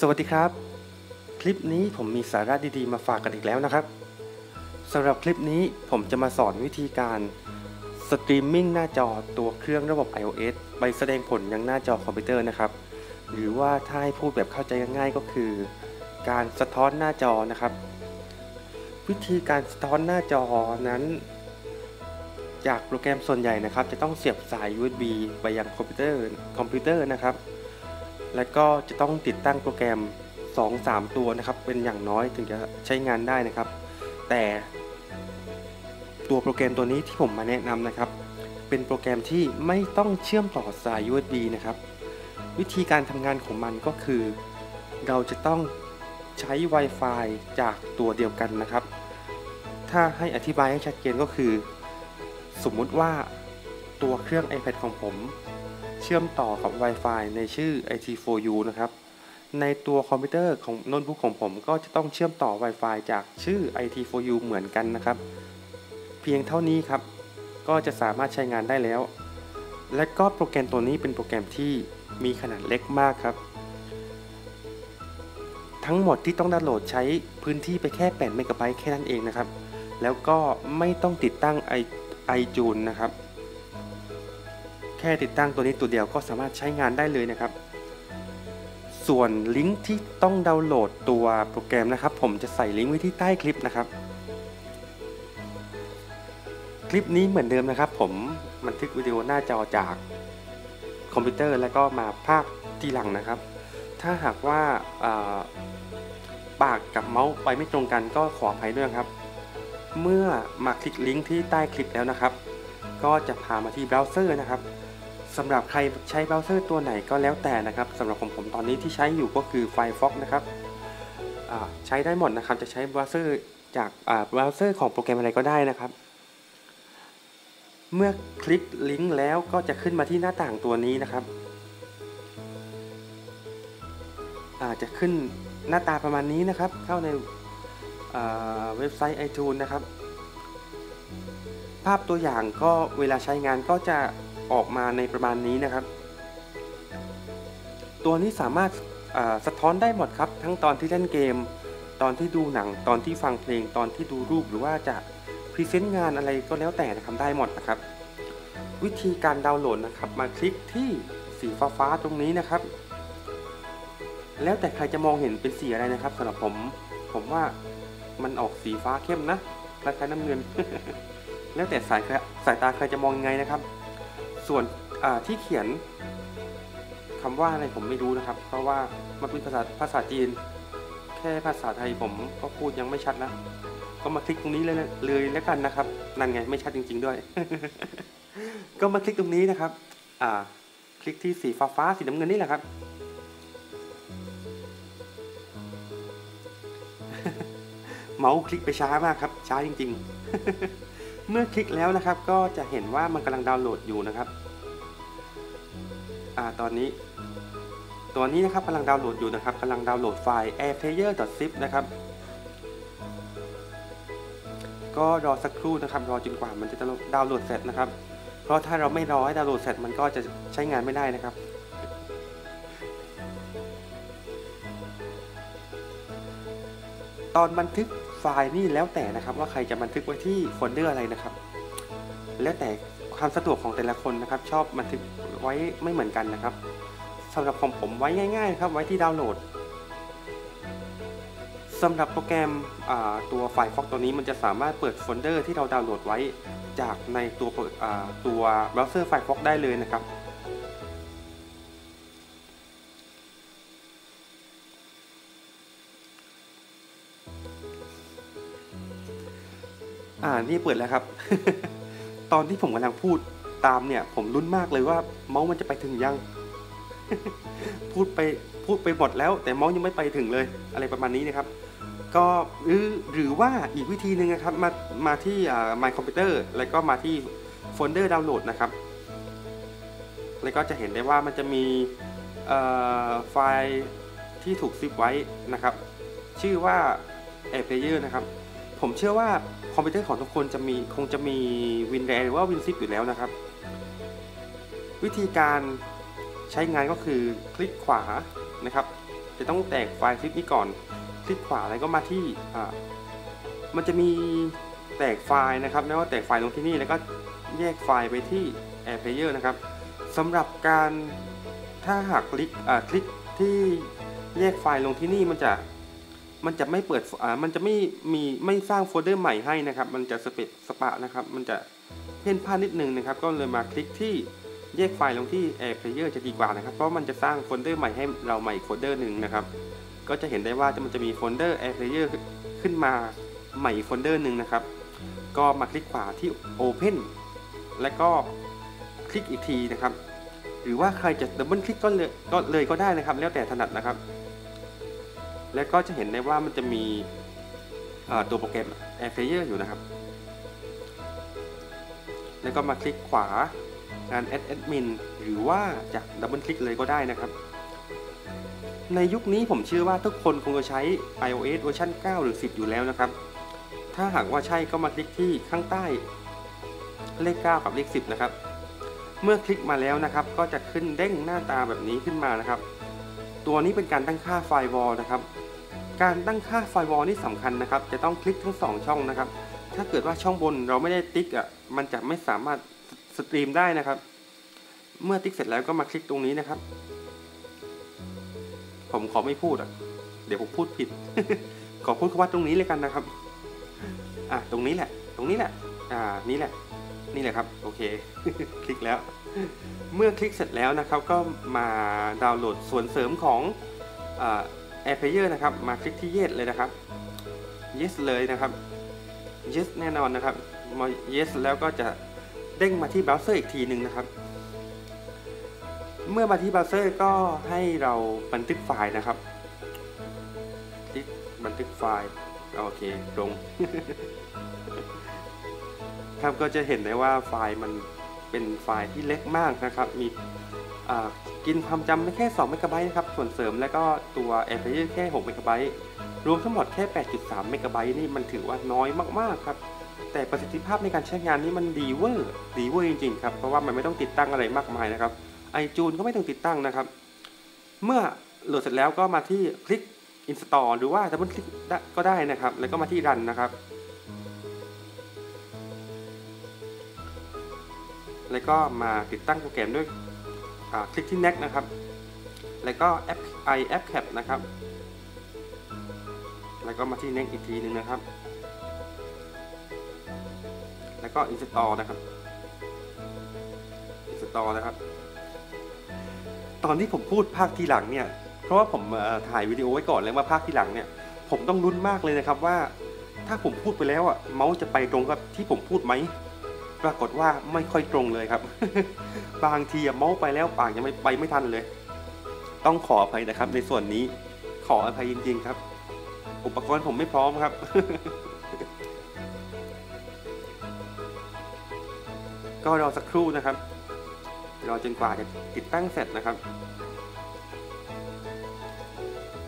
สวัสดีครับ คลิปนี้ผมมีสาระดีๆมาฝากกันอีกแล้วนะครับสำหรับคลิปนี้ผมจะมาสอนวิธีการสตรีมมิ่งหน้าจอตัวเครื่องระบบ iOS ไปแสดงผลยังหน้าจอคอมพิวเตอร์นะครับ หรือว่าถ้าให้พูดแบบเข้าใจง่ายๆก็คือ การสะท้อนหน้าจอนะครับ วิธีการสะท้อนหน้าจอนั้น จากโปรแกรมส่วนใหญ่นะครับ จะต้องเสียบสาย USB ไปยังคอมพิวเตอร์คอมพิวเตอร์นะครับ และก็จะต้องติดตั้งโปรแกรม 2-3 ตัวนะครับ เป็นอย่างน้อยถึงจะใช้งานได้นะครับ แต่ตัวโปรแกรมตัวนี้ที่ผมมาแนะนำนะครับ เป็นโปรแกรมที่ไม่ต้องเชื่อมต่อสาย USB นะครับ วิธีการทำงานของมันก็คือ เราจะต้องใช้ Wi-Fi จากตัวเดียวกันนะครับ ถ้าให้อธิบายให้ชัดเจนก็คือ สมมุติว่าตัวเครื่อง iPad ของผม เชื่อมต่อกับ Wi-Fi ในชื่อ IT4U นะครับ ในตัวคอมพิวเตอร์ของโน้ตบุ๊กของผมก็จะต้องเชื่อมต่อ Wi-Fi จากชื่อ IT4U เหมือนกันนะครับ เพียงเท่านี้ครับ ก็จะสามารถใช้งานได้แล้ว และก็โปรแกรมตัวนี้เป็นโปรแกรมที่มีขนาดเล็กมากครับ ทั้งหมดที่ต้องดาวน์โหลดใช้พื้นที่ไปแค่8เมกะไบต์แค่นั้นเองนะครับ แล้วก็ไม่ต้องติดตั้ง i iTunes นะครับ แค่ติดตั้งตัวนี้ตัวเดียวก็สามารถใช้งานได้เลยนะครับ ส่วนลิงก์ที่ต้องดาวน์โหลดตัวโปรแกรมนะครับ ผมจะใส่ลิงก์ไว้ที่ใต้คลิปนะครับ คลิปนี้เหมือนเดิมนะครับ ผมบันทึกวิดีโอหน้าจอจากคอมพิวเตอร์แล้วก็มาภาคทีหลังนะครับ ถ้าหากว่าปากกับเมาส์ไปไม่ตรงกันก็ขออภัยด้วยครับ เมื่อมาคลิกลิงก์ที่ใต้คลิปแล้วนะครับ ก็จะพามาที่เบราว์เซอร์นะครับ สำหรับใครใช้เบราว์เซอร์ตัวไหนก็แล้วแต่นะครับสำหรับผมผมตอนนี้ที่ใช้อยู่ก็คือ Firefox นะครับใช้ได้หมดนะครับจะใช้เบราว์เซอร์จากเบราว์เซอร์ของโปรแกรมอะไรก็ได้นะครับ เมื่อคลิกลิงก์แล้วก็จะขึ้นมาที่หน้าต่างตัวนี้นะครับอาจจะขึ้นหน้าตาประมาณนี้นะครับ เข้าในเว็บไซต์ iTunes นะครับ ภาพตัวอย่างก็เวลาใช้งานก็จะ ออกมาในประมาณนี้นะครับ ตัวนี้สามารถสะท้อนได้หมดครับ ทั้งตอนที่เล่นเกม ตอนที่ดูหนัง ตอนที่ฟังเพลง ตอนที่ดูรูปหรือว่าจะพรีเซนต์งานอะไรก็แล้วแต่นะครับได้หมดนะครับ วิธีการดาวน์โหลดนะครับ มาคลิกที่สีฟ้าๆตรงนี้นะครับ แล้วแต่ใครจะมองเห็นเป็นสีอะไรนะครับสำหรับผม ผมว่ามันออกสีฟ้าเข้มนะคล้ายๆน้ำเงิน แล้วแต่สายสายตาใครจะมองยังไงนะครับ ส่วนที่เขียนคำว่าอะไรผมไม่รู้นะครับ เพราะว่ามันเป็นภาษาภาษาจีน แค่ภาษาไทยผมก็พูดยังไม่ชัดนะ ก็มาคลิกตรงนี้เลยเลยแล้วกันนะครับ นั่นไงไม่ชัดจริง ๆด้วย ก็มาคลิกตรงนี้นะครับ อ่า คลิกที่สีฟ้าฟ้าสีน้ำเงินนี่แหละครับ เมาส์คลิกไปช้ามากครับ ช้าจริง ๆ เมื่อคลิกแล้วนะครับก็จะเห็นว่ามันกำลังดาวน์โหลดอยู่นะครับอ่าตอนนี้ ตัวนี้นะครับกำลังดาวน์โหลดอยู่นะครับกำลังดาวน์โหลดไฟล์ airplayer.zip นะครับ ก็รอสักครู่นะครับ รอจนกว่ามันจะดาวน์โหลดเสร็จนะครับ เพราะถ้าเราไม่รอให้ดาวน์โหลดเสร็จมันก็จะใช้งานไม่ได้นะครับตอนบันทึก ล์นี่แล้วแต่นะครับ ว่าใครจะบันทึกไว้ที่โฟลเดอร์อะไรนะครับ แล้วแต่ความสะดวกของแต่ละคนนะครับ ชอบบันทึกไว้ไม่เหมือนกันนะครับสำหรับของผมไว้ง่าย ๆ ครับไว้ที่ดาวน์โหลดสำหรับโปรแกรมตัวไฟล์ฟอกตัวนี้มันจะสามารถเปิดโฟลเดอร์ที่เราดาวน์โหลดไว้จากในตัวตัวเบราว์เซอร์ไฟล์ฟอกได้เลยนะครับ อ่านี่เปิดแล้วครับ ตอนที่ผมกำลังพูดตามเนี่ย ผมรุ้นมากเลยว่าเมาส์มันจะไปถึงยัง พูดไปพูดไปหมดแล้ว แต่เมาส์ยังไม่ไปถึงเลย อะไรประมาณนี้นะครับ ก็หรือหรือว่าอีกวิธีหนึ่งนะครับ มามาที่อ่า My Computer แล้วก็มาที่โฟลเดอร์ดาวน์โหลดนะครับ แล้วก็จะเห็นได้ว่ามันจะมีไฟล์ที่ถูกซิปไว้นะครับ ชื่อว่า AirPlayer นะครับ ผมเชื่อว่าคอมพิวเตอร์ของทุกคนจะมีคงจะมี WinRAR หรือว่า WinZip อยู่แล้วนะครับ วิธีการใช้งานก็คือคลิกขวานะครับ จะต้องแตกไฟล์คลิปนี้ก่อน คลิกขวาแล้วก็มาที่อ่ามันจะมีแตกไฟล์นะครับแล้วก็แตกไฟล์ลงที่นี่แล้วก็แยกไฟล์ไปที่ Air Player นะครับสำหรับการถ้าหากคลิกอ่าคลิกที่แยกไฟล์ลงที่นี่มันจะ มันจะไม่เปิดอ่ามันจะไม่มีไม่สร้างโฟลเดอร์ใหม่ให้นะครับ มันจะสเปซสปะนะครับ มันจะเพ่นพ่านนิดนึงนะครับ ก็เลยมาคลิกที่แยกไฟล์ลงที่ Air Player จะดีกว่านะครับ เพราะมันจะสร้างโฟลเดอร์ใหม่ให้เราใหม่โฟลเดอร์หนึ่งนะครับ ก็จะเห็นได้ว่ามันจะมีโฟลเดอร์ Air Player ขึ้นมาใหม่โฟลเดอร์หนึ่งนะครับ ก็มาคลิกขวาที่ Open และก็คลิกอีกทีนะครับ หรือว่าใครจะดับเบิลคลิกก็เลยก็เลยก็ได้นะครับ แล้วแต่ถนัดนะครับ แล้วก็จะเห็นได้ว่ามันจะมีตัวโปรแกรม Air Player อยู่นะครับ แล้วก็มาคลิกขวางาน Add Admin หรือว่าจะดับเบิลคลิกเลยก็ได้นะครับ ในยุคนี้ผมเชื่อว่าทุกคนคงจะใช้ iOS เวอร์ชัน9 หรือ 10 อยู่แล้วนะครับ ถ้าหากว่าใช่ก็มาคลิกที่ข้างใต้ เลข 9 กับเลข 10 นะครับ เมื่อคลิกมาแล้วนะครับ ก็จะขึ้นเด้งหน้าตาแบบนี้ขึ้นมานะครับ ตัวนี้เป็นการตั้งค่าไฟวอลนะครับ การตั้งค่าไฟวอลนี่สำคัญนะครับ จะต้องคลิกทั้ง 2 ช่องนะครับ ถ้าเกิดว่าช่องบนเราไม่ได้ติ๊กอะ มันจะไม่สามารถสตรีมได้นะครับ เมื่อติ๊กเสร็จแล้วก็มาคลิกตรงนี้นะครับ ผมขอไม่พูดอะ เดี๋ยวผมพูดผิด ขอพูดคำว่าตรงนี้เลยกันนะครับ อะ ตรงนี้แหละ ตรงนี้แหละ อ่า นี่แหละ นี่แหละครับ โอเค คลิกแล้ว เมื่อคลิกเสร็จแล้วนะครับ ก็มาดาวน์โหลดส่วนเสริมของอ่า Air Player นะครับ มาคลิกที่ Yes เลยนะครับ Yes เลยนะครับ Yes แน่นอนนะครับมา Yes แล้วก็จะเด้งมาที่เบราว์เซอร์อีกทีหนึ่งนะครับ เมื่อมาที่เบราว์เซอร์ก็ให้เราบันทึกไฟล์นะครับคลิกบันทึกไฟล์โอเคตรงครับก็จะเห็นได้ว่าไฟล์มันเป็นไฟล์ที่เล็กมากนะครับ มี กินความจำไม่แค่2เมกะไบต์นะครับ ส่วนเสริมแล้วก็ตัว Air Player แค่6เมกะไบต์รวมทั้งหมดแค่ 8.3 เมกะไบต์นี่มันถือว่าน้อยมากๆครับ แต่ประสิทธิภาพในการใช้งานนี่มันดีเวอร์ดีเวอร์จริงๆครับ เพราะว่ามันไม่ต้องติดตั้งอะไรมากมายนะครับไอจูนก็ไม่ต้องติดตั้งนะครับ เมื่อโหลดเสร็จแล้วก็มาที่คลิก install หรือว่าดับเบิลคลิกก็ได้นะครับ แล้วก็มาที่ run นะครับ แล้วก็มาติดตั้งโปรแกรมด้วย คลิกที่ next นะครับ แล้วก็แอป i app cap นะครับ แล้วก็มาที่ next อีกทีหนึ่งนะครับ แล้วก็ install นะครับ install นะครับ ตอนที่ผมพูดภาคทีหลังเนี่ย เพราะว่าผมถ่ายวิดีโอไว้ก่อนแล้วว่าภาคทีหลังเนี่ย ผมต้องรุ้นมากเลยนะครับว่า ถ้าผมพูดไปแล้วอะเมาส์จะไปตรงกับที่ผมพูดไหม รากฏว่าไม่ค่อยตรงเลยครับ บางทีเมาส์ไปแล้วปากยังไม่ไปไม่ทันเลย ต้องขออภัยนะครับ ในส่วนนี้ขออภัยจริง ๆ ครับ อุปกรณ์ผมไม่พร้อมครับก็รอสักครู่นะครับ รอจนกว่าจะติดตั้งเสร็จนะครับ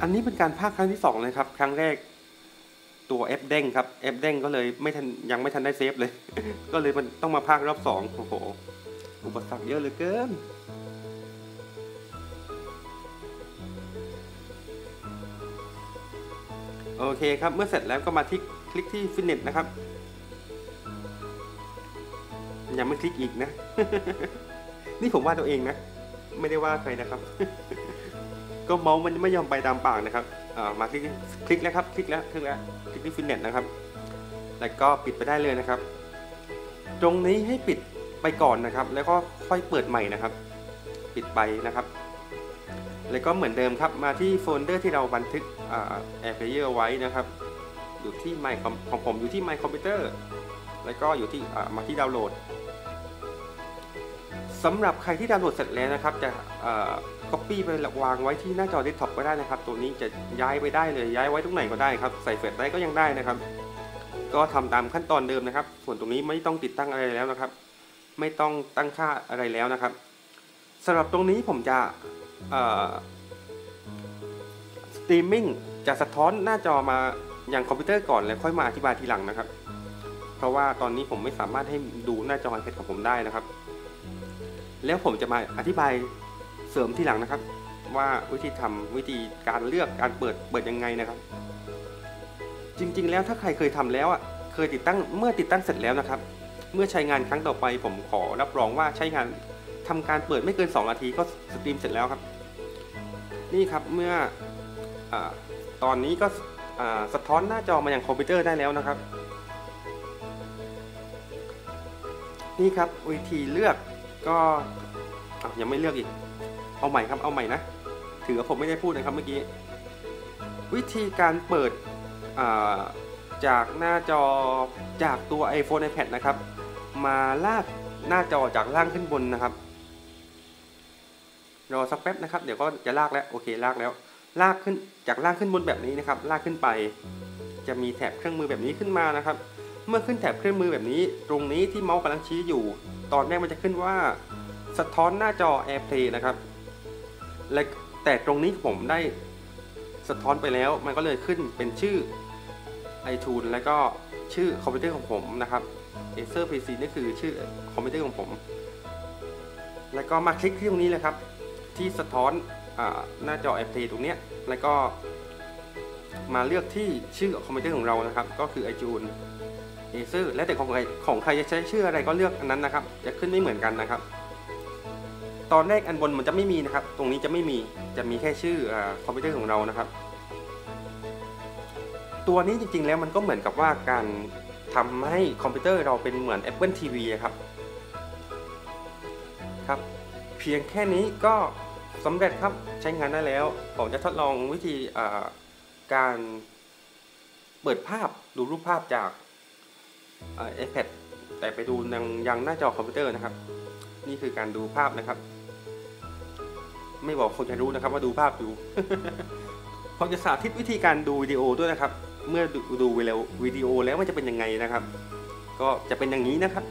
อันนี้เป็นการภาคครั้งที่2เลยครับ ครั้งแรก ตัวแอปเด้งครับแอปเด้งก็เลยไม่ทันยังไม่ทันได้เซฟเลย ก็เลยมันต้องมาภาครอบสองโอ้โห อุปสรรคเยอะเหลือเกินโอเคครับ เมื่อเสร็จแล้วก็มาที่คลิกที่ฟิตเนสนะครับ ยังไม่คลิกอีกนะ นี่ผมว่าตัวเองนะ ไม่ได้ว่าใครนะครับ ก็เมาส์มันไม่ยอมไปตามปากนะครับ มาคลิกคลิกแล้วครับ คลิกแล้วคลิกแล้วคลิกที่ฟิตเนสนะครับ แล้วก็ปิดไปได้เลยนะครับ ตรงนี้ให้ปิดไปก่อนนะครับ แล้วก็ค่อยเปิดใหม่นะครับ ปิดไปนะครับ แล้วก็เหมือนเดิมครับ มาที่โฟลเดอร์ที่เราบันทึกแอร์เพลเยอร์ไว้นะครับ อยู่ที่ไมค์ของผมอยู่ที่ไมค์คอมพิวเตอร์ แล้วก็อยู่ที่มาที่ดาวน์โหลด สำหรับใครที่ดาวน์โหลดเสร็จแล้วนะครับ จะก๊อปปี้ไปวางไว้ที่หน้าจอเดสก์ท็อปก็ได้นะครับ ตัวนี้จะย้ายไปได้เลยย้ายไว้ตรงไหนก็ได้ครับ ใส่เฟซได้ก็ยังได้นะครับ ก็ทำตามขั้นตอนเดิมนะครับ ส่วนตรงนี้ไม่ต้องติดตั้งอะไรแล้วนะครับ ไม่ต้องตั้งค่าอะไรแล้วนะครับสำหรับตรงนี้ผมจะสตรีมมิ่งจะสะท้อนหน้าจอมาอย่างคอมพิวเตอร์ก่อนแล้วค่อยมาอธิบายทีหลังนะครับ เพราะว่าตอนนี้ผมไม่สามารถให้ดูหน้าจอ iPad ของผมได้นะครับ แล้วผมจะมาอธิบายเสริมทีหลังนะครับ ว่าวิธีทำวิธีการเลือกการเปิดเปิดยังไงนะครับ จริงๆ แล้วถ้าใครเคยทำแล้วอะเคยติดตั้งเมื่อติดตั้งเสร็จแล้วนะครับ เมื่อใช้งานครั้งต่อไป ผมขอรับรองว่าใช้งานทำการเปิดไม่เกิน 2 นาทีก็สตรีมเสร็จแล้วครับ นี่ครับเมื่ออตอนนี้ก็สะท้อนหน้าจอมาอย่างคอมพิวเตอร์ได้แล้วนะครับ นี่ครับวิธีเลือก ก็ยังไม่เลือกอีก เอาใหม่ครับเอาใหม่นะ ถือว่าผมไม่ได้พูดนะครับเมื่อกี้ วิธีการเปิดจากหน้าจอจากตัว iPhone iPad นะครับ มาลากหน้าจอจากล่างขึ้นบนนะครับ รอสักแป๊บนะครับ เดี๋ยวก็จะลากแล้วโอเคลากแล้ว ลากขึ้นจากล่างขึ้นบนแบบนี้นะครับ ลากขึ้นไป จะมีแถบเครื่องมือแบบนี้ขึ้นมานะครับ เมื่อขึ้นแถบเครื่องมือแบบนี้ ตรงนี้ที่เมาส์กำลังชี้อยู่ ตอนแรกมันจะขึ้นว่าสะท้อนหน้าจอ AirPlay นะครับ และแต่ตรงนี้ผมได้สะท้อนไปแล้ว มันก็เลยขึ้นเป็นชื่อ iTunes แล้วก็ชื่อคอมพิวเตอร์ของผมนะครับ Acer PC นี่คือชื่อคอมพิวเตอร์ของผม แล้วก็มาคลิกที่ตรงนี้เลยครับ ที่สะท้อนอหน้าจอ AirPlay ตรงนี้แล้วก็มาเลือกที่ชื่อคอมพิวเตอร์ของเรานะครับ ก็คือ iTunes Acer และแต่ของใครของใครจะใช้ชื่ออะไรก็เลือกอันนั้นนะครับ จะขึ้นไม่เหมือนกันนะครับ ตอนแรกอันบนมันจะไม่มีนะครับ ตรงนี้จะไม่มีจะมีแค่ชื่อคอมพิวเตอร์ของเรานะครับ ตัวนี้จริงๆแล้วมันก็เหมือนกับว่าการทำให้คอมพิวเตอร์เราเป็นเหมือน Apple TV ครับครับเพียงแค่นี้ก็สำเร็จครับใช้งานได้แล้ว ผมจะทดลองวิธีการเปิดภาพดูรูปภาพจาก ไอแพดแต่ไปดูยังยังหน้าจอคอมพิวเตอร์นะครับ นี่คือการดูภาพนะครับ ไม่บอกคนจะรู้นะครับว่าดูภาพอยู่ผมจะสาธิตวิธีการดูวิดีโอด้วยนะครับ เมื่อดูวิดีโอแล้วมันจะเป็นยังไงนะครับ ก็จะเป็นอย่างนี้นะครับ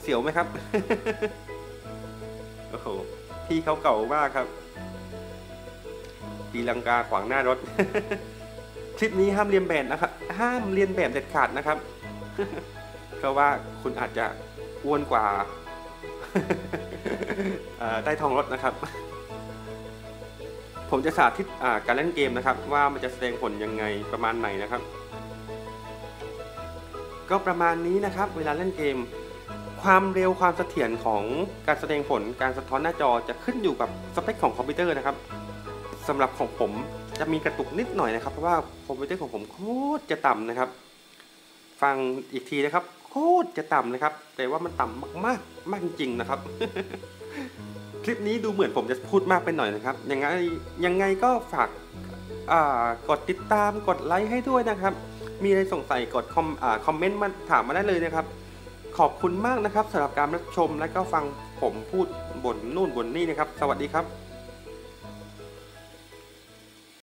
เสียวไหมครับโอ้โหพี่เขาเก่ามากครับตีลังกาขวางหน้ารถ คลิปนี้ห้ามเรียนแบบนะครับ ห้ามเรียนแบบเด็ดขาดนะครับ เพราะว่าคุณอาจจะอ้วนกว่าใต้ท้องรถนะครับ ผมจะสาธิตการเล่นเกมนะครับ ว่ามันจะแสดงผลยังไงประมาณไหนนะครับ ก็ประมาณนี้นะครับ เวลาเล่นเกม ความเร็วความเสถียรของการแสดงผลการสะท้อนหน้าจอจะขึ้นอยู่กับสเปคของคอมพิวเตอร์นะครับสำหรับของผม จะมีกระตุกนิดหน่อยนะครับ เพราะว่าคอมพิวเตอร์ของผมโคตรจะต่ำนะครับ ฟังอีกทีนะครับ โคตรจะต่ำนะครับ แต่ว่ามันต่ำมากๆ มากจริงๆนะครับ คลิปนี้ดูเหมือนผมจะพูดมากไปหน่อยนะครับ ยังไงยังไงก็ฝากกดติดตามกดไลค์ให้ด้วยนะครับ มีอะไรสงสัยกดคอมคอมเมนต์มาถามมาได้เลยนะครับ ขอบคุณมากนะครับสำหรับการรับชมและก็ฟังผมพูดบ่นนู่นบ่นนี่นะครับ สวัสดีครับ